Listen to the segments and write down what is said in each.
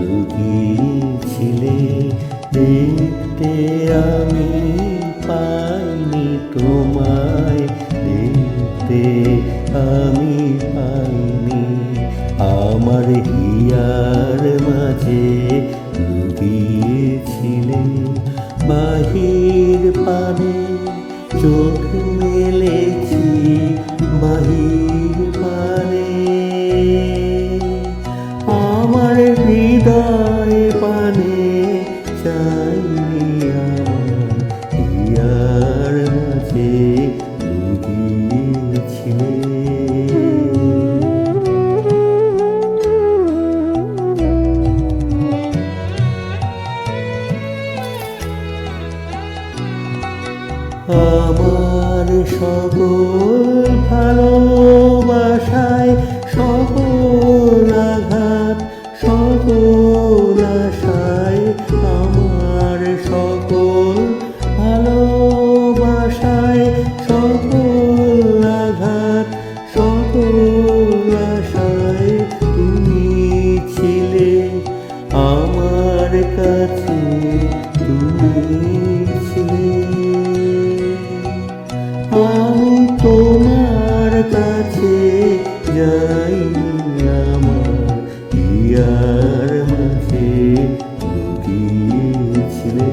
রুগী ছিলে দেখতে আমি পাইনি তোমায়, দেখতে আমি পাইনি। আমার হিয়ার মাঝে গিয়েছিলে বাহির পানে চোখ আমার সকল ভালোবাসা পিয়ার মাঝে লুকিয়েছিলে।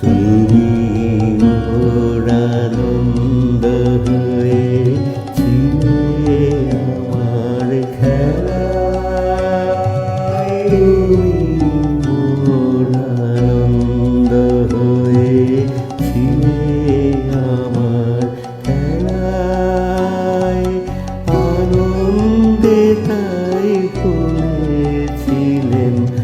তুমি feeling.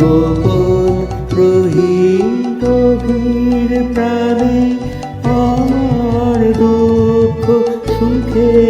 গোপন আমার দুঃখ সুখে